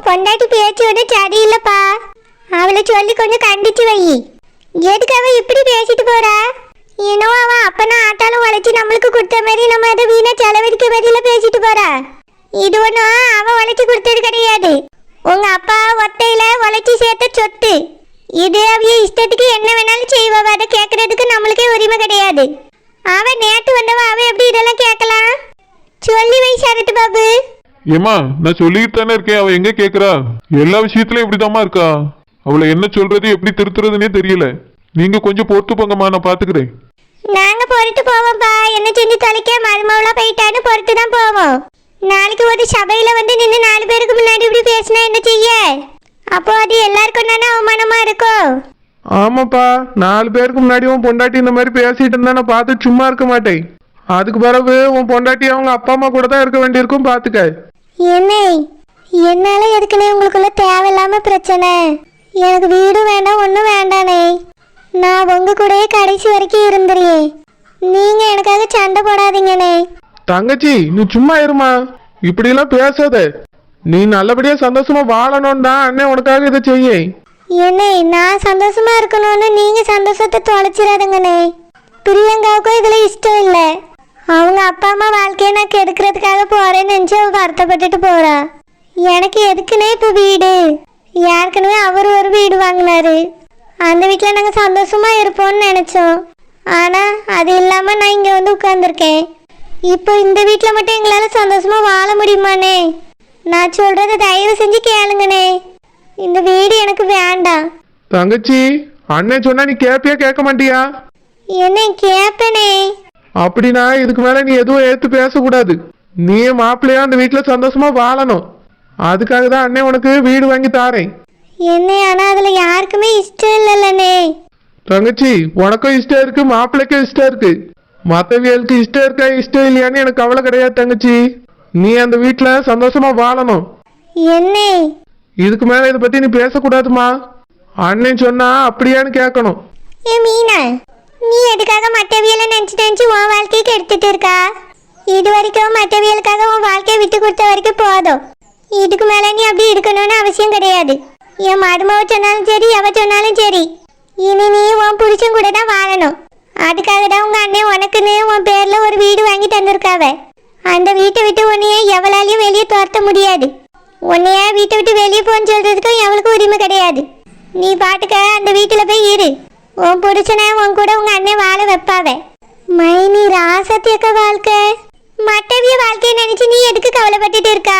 உன் பொண்டாட்டி பேச்சோட சரியில்லைப்பா அவளை சொல்லி கொஞ்சம் கண்டிச்சு வை. எதுக்கு அவ இப்படி பேசிட்டு போறா? ஏனோ அவ அப்பனா ஆட்டாலும் உழைச்சி நம்மளுக்கு கொடுத்த மாதிரி நம்ம அதை வீணா செலவழிக்க மாதிரில பேசிட்டு போறா. இது ஒன்றும் அவ உழைச்சி கொடுத்தது கிடையாது. உங்க அப்பா ஒத்தையில உழைச்சி சேர்த்த சொத்து. இது அவைய இஷ்டத்துக்கு என்ன வேணாலும் செய்வா. அதை கேட்கறதுக்கு நம்மளுக்கே உரிமை கிடையாது. அவ நேற்று வந்தவ அவ எப்படி இதெல்லாம் கேட்கலாம்? சொல்லி வை சரத்து பாபு ஏமா நான் சொல்லிட்டு தானே இருக்கேன். அவ எங்க கேக்குறா? எல்லா விஷயத்துலயும் இப்படிதாம்மா இருக்கா? அவளை என்ன சொல்றது எப்படி திருத்துறதுன்னே தெரியல. நீங்க கொஞ்சம் பொறுத்து போங்கம்மா நான் பாத்துக்கிறேன். நாங்க பொறுத்து போவோம்ப்பா. என்ன செஞ்சு தொலைக்க? மருமவளா போயிட்டான்னு பொறுத்து தான் போவோம். நாளைக்கு ஒரு சபையில வந்து நின்று நாலு பேருக்கு முன்னாடி இப்படி பேசினா என்ன செய்ய? அப்போ அது எல்லாருக்கும் தானே அவமானமா இருக்கும். ஆமாப்பா. நாலு பேருக்கு முன்னாடி உன் பொண்டாட்டி இந்த மாதிரி பேசிட்டு இருந்தா நான் பார்த்து சும்மா இருக்க மாட்டேன். அதுக்கு பிறகு உன் பொண்டாட்டி அவங்க அப்பா அம்மா கூட தான் இருக்க வேண்டியிருக்கும் பார்த்துக்க என்னை? என்னால எதுக்குனே உங்களுக்குள்ள தேவையில்லாம பிரச்சனை. எனக்கு வீடும் வேண்டாம் ஒன்றும் வேண்டானே. நான் உங்க கூடயே கடைசி வரைக்கும் இருந்துறியே நீங்க எனக்காக சண்டை போடாதீங்கண்ணே தங்கச்சி நீ சும்மா இருமா. இப்படிலாம் பேசாத. நீ நல்லபடியா சந்தோஷமா வாழணும் தான் அண்ணன் உனக்காக இதை செய்ய என்னை நான் சந்தோஷமா இருக்கணும்னு நீங்க சந்தோஷத்தை தொலைச்சிடாதுங்கண்ணே பிரியங்காவுக்கும் இதுல இஷ்டம் இல்லை. அவங்க அப்பா அம்மா வாழ்க்கையை நான் கெடுக்கிறதுக்காக போறேன்னு நினைச்சு அவ வருத்தப்பட்டுட்டு போறா. எனக்கு எதுக்குன்னே இப்போ வீடு? ஏற்கனவே அவர் ஒரு வீடு வாங்கினாரு. அந்த வீட்டில் நாங்கள் சந்தோஷமா இருப்போம்னு நினைச்சோம். ஆனா அது இல்லாம நான் இங்க வந்து உட்கார்ந்துருக்கேன். இப்போ இந்த வீட்டில் மட்டும் எங்களால சந்தோஷமா வாழ முடியுமாண்ணே நான் சொல்றதை தயவு செஞ்சு கேளுங்கண்ணே இந்த வீடு எனக்கு வேண்டாம். தங்கச்சி அண்ணன் சொன்னா நீ கேப்பியா கேட்க மாட்டியா? என்னை கேப்பனே. அப்படின்னா இதுக்கு மேல நீ எதுவும் ஏத்து பேசக்கூடாது. நீ மாப்பிள்ளையா அந்த வீட்டுல சந்தோஷமா வாழணும். அதுக்காக தான் அண்ணன் உனக்கு வீடு வாங்கி தாரேன். என்னை ஆனா அதுல யாருக்குமே இஷ்டம் இல்லைல்லண்ணே தங்கச்சி உனக்கும் இஷ்டம் இருக்கு மாப்பிள்ளைக்கும் இஷ்டம் இருக்கு. மத்தவியலுக்கு இஷ்டம் இருக்கா இஷ்டம் இல்லையான்னு எனக்கு கவலை கிடையாது தங்கச்சி. நீ அந்த வீட்டுல சந்தோஷமா வாழணும். என்னை? இதுக்கு மேல இதை பத்தி நீ பேசக்கூடாதுமா. அண்ணன் சொன்னா அப்படியான்னு கேட்கணும். ஏ மீனா நீ எதுக்காக விட்டுட்டு இருக்கா? இது வரைக்கும் மற்றவியலுக்காக உன் வாழ்க்கையை விட்டு கொடுத்த வரைக்கும் போதும். இதுக்கு மேலே நீ அப்படி இருக்கணும்னு அவசியம் கிடையாது. என் மருமவ சொன்னாலும் சரி எவ சொன்னாலும் சரி. இனி நீ உன் புருஷன் கூட தான் வாழணும். அதுக்காக தான் உங்க அண்ணன் உனக்குன்னு உன் பேர்ல ஒரு வீடு வாங்கி தந்திருக்காவ. அந்த வீட்டை விட்டு உன்னைய எவ்வளாலையும் வெளியே துரத்த முடியாது. உன்னைய வீட்டை விட்டு வெளியே போன்னு சொல்றதுக்கும் எவளுக்கும் உரிமை கிடையாது. நீ பாட்டுக்க அந்த வீட்டுல போய் இரு. உன் புருஷனை உன் கூட உங்க அண்ணன் வாழ வைப்பாவே. மைனி ராசத்தியக்க வாழ்க்கை. மற்றவிய வாழ்க்கையை நினைச்சு நீ எதுக்கு கவலைப்பட்டுட்டு இருக்கா?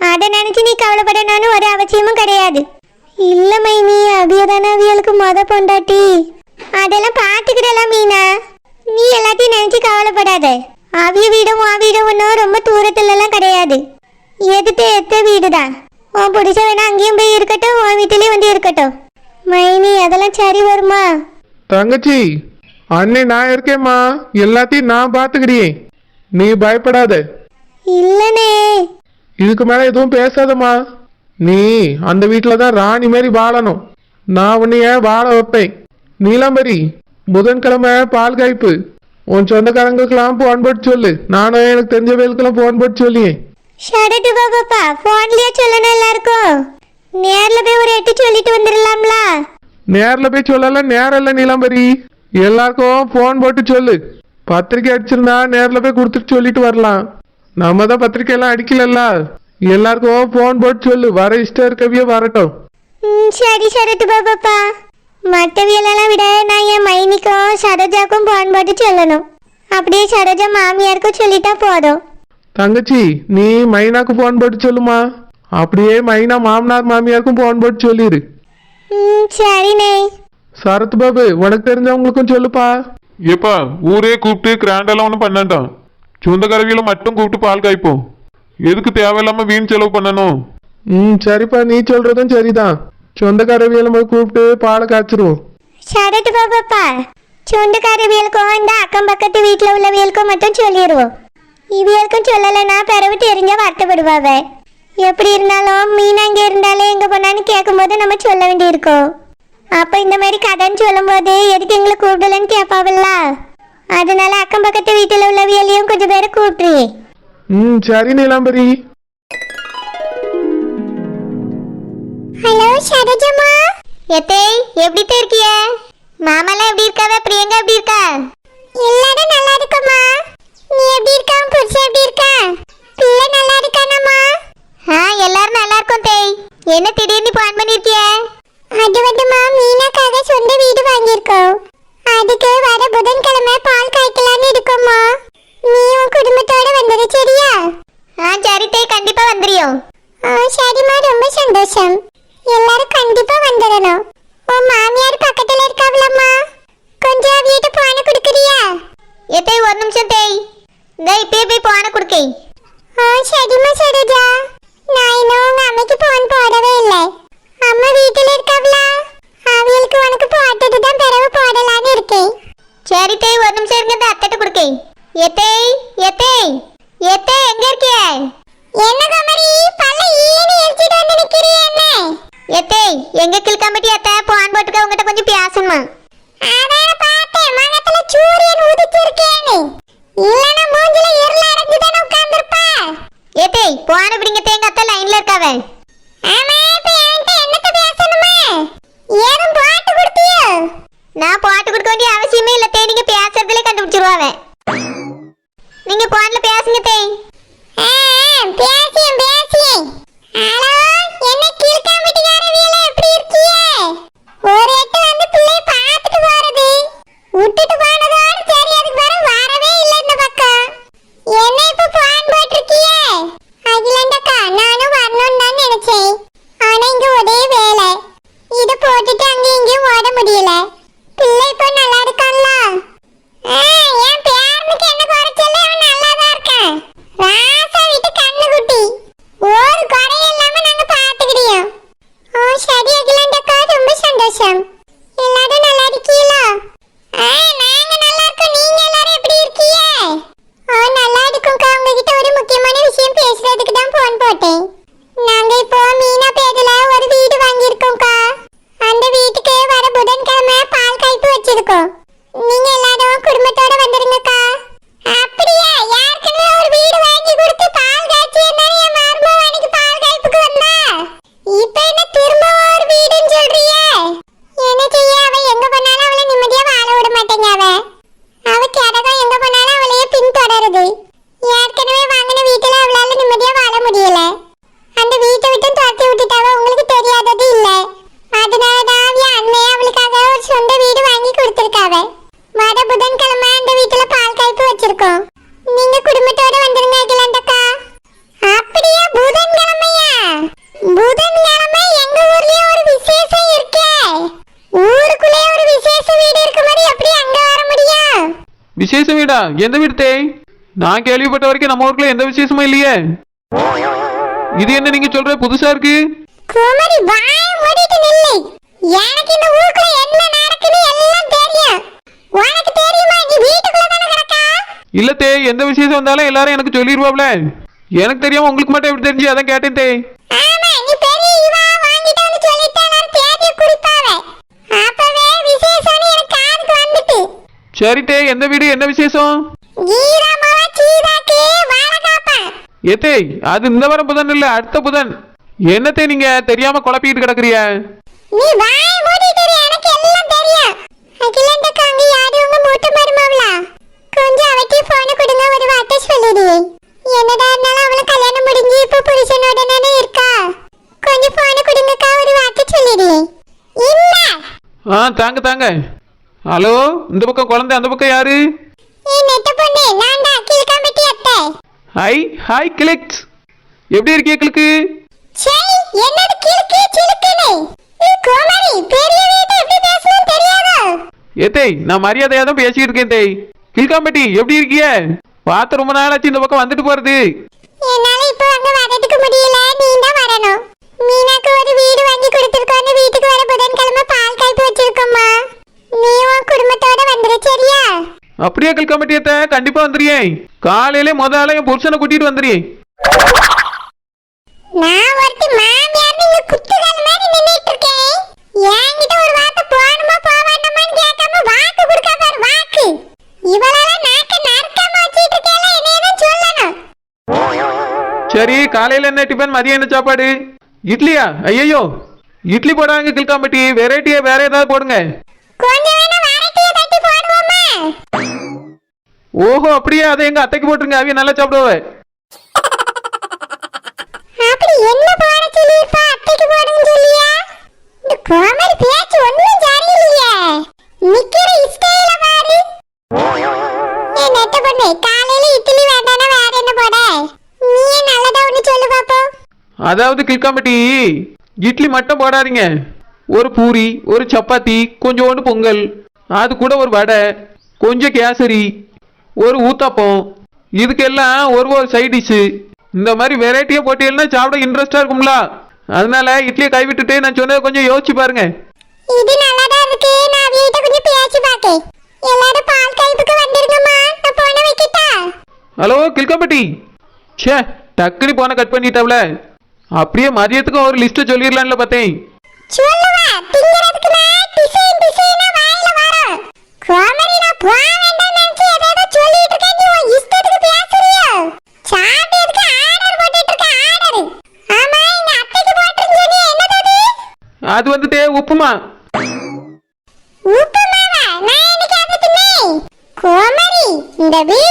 அதை நினைச்சு நீ கவலைப்படணும்னு ஒரு அவசியமும் கிடையாது. இல்ல மைனி அவிய தானே அவியலுக்கு மொத பொண்டாட்டி. அதெல்லாம் பார்த்துக்கிடலாம் மீனா. நீ எல்லாத்தையும் நினைச்சு கவலைப்படாத. அவிய வீடும் உன் வீடும் ஒன்றும் ரொம்ப தூரத்துல எல்லாம் கிடையாது. எதுக்கு எத்த வீடு தான் உன் பிடிச்ச வேணா அங்கேயும் போய் இருக்கட்டும் உன் வீட்டிலேயும் வந்து இருக்கட்டும். மைனி அதெல்லாம் சரி வருமா? தங்கச்சி அண்ணன் நான் இருக்கேம்மா. எல்லாத்தையும் நான் பாத்துக்கிறியேன் நீ பயப்படாத. இல்லனே. இதுக்கு மேல எதுவும் பேசாதம்மா. நீ அந்த வீட்டுல தான் ராணி மாதிரி வாழணும். நான் உன்னைய வாழ வைப்பேன்? நீலாம்பரி புதன்கிழமை பால் காய்ப்பு. உன் சொந்தக்காரங்களுக்கெல்லாம் போன் போட்டு சொல்லு. நானும் எனக்கு தெரிஞ்ச வேலுக்கெல்லாம் போன் போட்டு சொல்லியேன் ஷடட்டு பாப்பாப்பா ஃபோன்லயே சொல்லணும் எல்லாருக்கும். நேர்ல போய் ஒரு எட்டு சொல்லிட்டு வந்துடலாம்ல. நேர்ல போய் சொல்லலாம் நேரம் இல்லை நீலாம்பரி. எல்லாருக்கும் போன் போட்டு சொல்லு. பத்திரிக்கை அடிச்சிருந்தா நேர்ல போய் கொடுத்துட்டு சொல்லிட்டு வரலாம். நம்ம தான் பத்திரிக்கை எல்லாம் அடிக்கலல்ல. எல்லாருக்கும் போன் போட்டு சொல்லு. வர இஷ்டம் இருக்கவியே வரட்டும். சரி ஷடட்டு பாப்பாப்பா. மற்றவியலெல்லாம் விட நான் என் மைனிக்கும் சரோஜாக்கும் போன் போட்டு சொல்லணும். அப்படியே சரோஜா மாமியாருக்கும் சொல்லிட்டா போதும். தங்கச்சி நீ மைனாக்கு போன் போட்டு சொல்லுமா? அப்படியே மைனா மாமனார் மாமியாருக்கும் போன் போட்டு சொல்லிடு ம் சரிண்ணே. சரத் பாபு உனக்கு தெரிஞ்சவங்களுக்கும் சொல்லுப்பா. ஏப்பா ஊரே கூப்பிட்டு கிராண்டெல்லாம் ஒன்றும் பண்ணாண்டாம். சொந்தக்காரவியில மட்டும் கூப்பிட்டு பால் காய்ப்போம். எதுக்கு தேவையில்லாம வீண் செலவு பண்ணணும்? ம் சரிப்பா நீ சொல்றதும் சரிதான். சொந்தக்காரவியலை போய் கூப்பிட்டு பாலை காய்ச்சிருவோம். ஷடட்டு பாப்பாப்பா சொந்தக்காரவியலுக்கும் இந்த அக்கம் பக்கத்து வீட்டில் உள்ளவியலுக்கும் மட்டும் சொல்லிடுவோம் இவியலுக்கும் சொல்லலைன்னா பிறவு தெரிஞ்சா வருத்தப்படுவாவ. எப்படி இருந்தாலும் மீனா இங்கே இருந்தாலே எங்கே போனான்னு கேட்கும்போது நம்ம சொல்ல வேண்டியிருக்கும். அப்போ இந்த மாதிரி கதைன்னு சொல்லும்போது எதுக்கு எங்களை கூப்பிடலன்னு கேட்பாவில்ல? அதனால அக்கம் பக்கத்து வீட்டில் உள்ளவியலையும் கொஞ்சம் பேரை கூப்பிட்றி. ம் சரி நீலாம்பரி ஹலோ சரோஜம்மா. எத்தே எப்படி இருக்கிய? மாமாலாம் எப்படி இருக்காவ? பிரியங்கா எப்படி இருக்கா? எல்லாரும் நல்லா இருக்கம்மா. நீ எப்படி இருக்கா? புருஷன் எப்படி இருக்கா? பிள்ளை நல்லா இருக்கானம்மா. ஆ எல்லாரும் நல்லா இருக்கோம் தேய். என்ன திடீர்னு பிளான் பண்ணிருக்கிய? வந்துமா மீனாக்காக சொந்த வீடு வாங்கியிருக்கோம். அதுக்கு வர புதன்கிழமை பால் காய்க்கலான்னு இருக்கோம்மா. நீ உன் குடும்பத்தோட வந்துடு சரியா? ஆ சரி தேய் கண்டிப்பா வந்துறியோம் ஆ சரிம்மா ரொம்ப சந்தோஷம். எல்லாரும் கண்டிப்பா வந்துடணும். உன் மாமியார் பக்கத்துல இருக்காவலம்மா கொஞ்சம் வீட்டு போன கொடுக்குறியா? எத்தே ஒரு நிமிஷம் தேய் இந்த இப்பயே போய் போன கொடுக்கை ஆ சரிம்மா சரோஜா. நான் இன்னும் உங்க அம்மைக்கு போன் போடவே இல்லை. அம்மா வீட்டில் இருக்காவலா அவங்களுக்கு உனக்கு போட்டது தான் பிறகு போடலான்னு இருக்கேன். சரி தேய் ஒரு நிமிஷம் இருங்க அத்தட்ட கொடுக்கை எத்தே எத்தே எத்தே எங்க இருக்கிய? என்ன கமரி பல்ல ஈனி எரிச்சிட்டு வந்து நிக்கிறியே என்ன? எத்தே எங்க கில்கம்பட்டி அத்தை? போன் போட்டுக்க உங்ககிட்ட கொஞ்சம் பேசணுமா அதான் பார்த்தேன் மகத்துல சூரியன் உதிச்சிருக்கேன்னு. இல்லனா மூஞ்சில இருள அடைஞ்சு தானே உட்கார்ந்திருப்பா? எத்தே போன பிடிங்க தேங்க அத்தை லைன்ல இருக்காவ. ஆமா இப்ப என்கிட்ட என்னத்த பேசணுமா ஏதும் பாட்டு கொடுத்தியோ? நான் பாட்டு கொடுக்க வேண்டிய அவசியமே இல்ல தே. நீங்க பேசுறதுல கண்டுபிடிச்சிருவாவே நீங்க போன்ல பேசுங்க தேய் பேசியும் பேசியும் ஹலோ என்ன கிழக்காம்பட்டிக்கார வீல எப்படி இருக்கியே ஒரு எட்டு வந்து பிள்ளை பார்த்துட்டு போறது விட்டுட்டு போனதோட சரி அதுக்கு பிறகு வரவே இல்லை இந்த பக்கம் என்ன இப்ப போன் போட்டிருக்கியே அகிலண்டக்கா நானும் வரணும்னு தான் நினைச்சேன் ஆனா இங்க ஒரே வேலை இத போட்டுட்டு அங்க இங்கேயும் ஓட முடியல பிள்ளை இப்போ நல்லா இருக்கான்ல ஆ, என் பேரனுக்கு என்ன குறைச்சல அவன் நல்லாதான் இருக்கான் ராசா வீட்டு கண்ணு குட்டி ஒரு குறையும் இல்லாம நாங்க பாத்துக்கிடியோம் ஓ சரி அகிலாண்டக்கா ரொம்ப சந்தோஷம் எல்லாரும் நல்லா இருக்கீங்களா ஆ நாங்க நல்லா இருக்கோம் நீங்க எல்லாரும் எப்படி இருக்கீங்க ஓ நல்லா இருக்கும்க்கா உங்ககிட்ட ஒரு முக்கியமான விஷயம் பேசுறதுக்கு தான் போன் போட்டேன் நாங்க இப்போ மீனா பேர்ல ஒரு வீடு வாங்கியிருக்கோம்க்கா அந்த வீட்டுக்கு வர புதன்கிழமை பால் காய்ப்பு வச்சிருக்கோம் நீங்க எல்லாரும் குடும்பத்தோட வந்துருங்கக்கா அப்படியா யாருக்குமே ஒரு வீடு வாங்கி கொடுத்து பால் காய்ச்சி இருந்தாலும் என் மருமக அன்னைக்கு பால் காய்ப்புக்கு வந்தா இப்ப என்ன திரும்ப ஒரு வீடுன்னு சொல்றியே என்ன செய்ய அவ எங்க போனாலும் அவளை நிம்மதியா வாழ விட மாட்டேங்க அவ அவ கிடகம் எங்க போனாலும் அவளையே பின்தொடருது ஏற்கனவே வாங்கின வீட்டுல அவளால நிம்மதியா வாழ முடியல அந்த வீட்டை விட்டு துரத்தி விட்டுட்டாவ உங்களுக்கு தெரியாதது இல்ல அதனாலதான் அவ அண்ணே அவளுக்காக ஒரு சொந்த வீடு வாங்கி கொடுத்திருக்காவ வர புதன்கிழமை அந்த வீட்டுல பால் காய்ப்பு வச்சிருக்கோம். நீங்க குடும்பத்தோட வந்துருங்க அகிலாண்டக்கா. அப்படியா புதன்கிழமையா? புதன்கிழமை எங்க ஊர்லயே ஒரு விசேஷம் இருக்கே. ஊருக்குள்ளே ஒரு விசேஷ வீடு இருக்கு மாதிரி எப்படி அங்க வர முடியும் விசேஷ வீடா? எந்த வீடு தேய் நான் கேள்விப்பட்ட வரைக்கும் நம்ம ஊருக்குள்ள எந்த விசேஷமும் இல்லையே. இது என்ன நீங்க சொல்ற புதுசா இருக்கு? குமரி வாய மூடிட்டு நில்லு. எனக்கு இந்த ஊருக்குள்ள என்ன நடக்குது எல்லாம் தெரியும். உனக்கு தெரியுமா நீ வீட்டுக்குள்ள தானே கிடக்கா? இல்ல தேய் எந்த விசேஷம் வந்தாலும் எல்லாரும் எனக்கு சொல்லிடுவாப்ல எனக்கு தெரியாம உங்களுக்கு மட்டும் எப்படி தெரிஞ்சு அதான் கேட்டேன் தேய் ஆமா நீ பெரிய இவா வாங்கிட்டு வந்து சொல்லிட்டு எல்லாரும் தேதியை குறிப்பாவே. அப்பவே விசேஷம்னு எனக்கு காதுக்கு வந்துட்டு. சரி தேய் எந்த வீடு என்ன விசேஷம்? சீதாக்கு வாழகாப்பா ஏத்தேய் அது இந்த வாரம் புதன் இல்ல அடுத்த புதன். என்னத்தே நீங்க தெரியாம குழப்பிக்கிட்டு கிடக்குறிய நீ வாய மூடிட்டு இரு, எனக்கு எல்லாம் தெரியும். அகிலண்டக்கா அங்க யாரு உங்க மூத்த மருமவளா கொஞ்சம் அவட்டி போன கொடுங்க ஒரு வார்த்தை சொல்லிடு. என்னடா இருந்தாலும் அவளை கல்யாணம் முடிஞ்சு இப்ப புருஷனோட தானே இருக்கா? கொஞ்சம் போன கொடுங்கக்கா ஒரு வார்த்தை சொல்லிடு. இல்ல. ஆ தாங்க தாங்க. ஹலோ இந்த பக்கம் குழந்தை அந்த பக்கம் யாரு? ஏ நெட்ட பொண்ணு நான் தான் கிழக்காம்பட்டி அத்தை. Hi hi clicks. எப்படி இருக்கே கிளுக்கு? சே என்னது கிழக்கு சிலுக்குன்னு? கோமாரி பெரிய வீட்டை எப்படி பேசணும் தெரியாதோ ஏத்தேய் நான் மரியாதையா தான் பேசிட்டு இருக்கேன் தேய் கில்காம்பட்டி எப்படி இருக்கிய? பார்த்து ரொம்ப நாளாச்சு இந்த பக்கம் வந்துட்டு போறது. என்னால இப்போ அங்க வரதுக்கு முடியல. நீ தான் வரணும். மீனாக்கு ஒரு வீடு வாங்கி கொடுத்துருக்கோம். வீட்டுக்கு வர புதன்கிழமை பால் காய்ப்பு வச்சிருக்கோம்மா நீ உன் குடும்பத்தோட வந்துரு சரியா? அப்படியே கில்காம்பட்டி அத்தை? கண்டிப்பா வந்துறியே காலையிலே முதல்ல என் புருஷனை கூட்டிட்டு வந்துறியே நான் ஒருத்தி மாமியார் நீங்க குத்துக்கால் மாதிரி நின்னுட்டு இருக்கேன் என்கிட்ட ஒரு வார்த்தை போகணுமா போக வேண்டாமான்னு கேட்காம வாக்கு கொடுக்க பாரு வாக்கு இவளால நாக்க நறுக்காம வச்சிட்டு இருக்கேல என்னைய தான் சொல்லணும் சரி காலையில என்ன டிஃபன் மதியம் என்ன சாப்பாடு? இட்லியா? ஐயோ இட்லி போடாங்க கில்காம்பட்டி. வெரைட்டியா வேற ஏதாவது போடுங்க. ஓஹோ அப்படியே? அதை எங்க அத்தைக்கு போட்டுருங்க. அவிய நல்லா சாப்பிடுவ. அப்படி என்ன போட சொல்லியிருப்பா? அத்தைக்கு போடுன்னு சொல்லியா? இந்த கோமரி அதாவது கில்காம்பட்டி இட்லி மட்டும் போடாதீங்க. ஒரு பூரி ஒரு சப்பாத்தி கொஞ்சோண்டு பொங்கல் அது கூட ஒரு வடை கொஞ்சம் கேசரி ஒரு ஊத்தாப்பம் இதுக்கெல்லாம் ஒரு ஒரு சைட் டிஷ்ஷு இந்த மாதிரி வெரைட்டியாக போட்டீங்கன்னா சாப்பிட இன்ட்ரெஸ்டாக இருக்கும்ல. அதனால இட்லியை கைவிட்டுட்டு நான் சொன்னதை கொஞ்சம் யோசிச்சு பாருங்க. இது நல்லாதான் இருக்கு. நான் வீட்டை கொஞ்சம் பேசி பாக்கேன் எல்லாரும் பால் கைப்புக்கு வந்துருங்கம்மா. நான் போன வைக்கிட்டா? ஹலோ கில்காம்பட்டி. ச்சே டக்குனு போன கட் பண்ணிட்டாப்ல. அப்படியே மதியத்துக்கும் ஒரு லிஸ்ட்டை சொல்லிடலாம்ல பார்த்தேன் அது? வந்துட்டு உப்புமா. உப்புமாவா? நான் இன்னைக்கு அதை கோமரி இந்த வீட்டு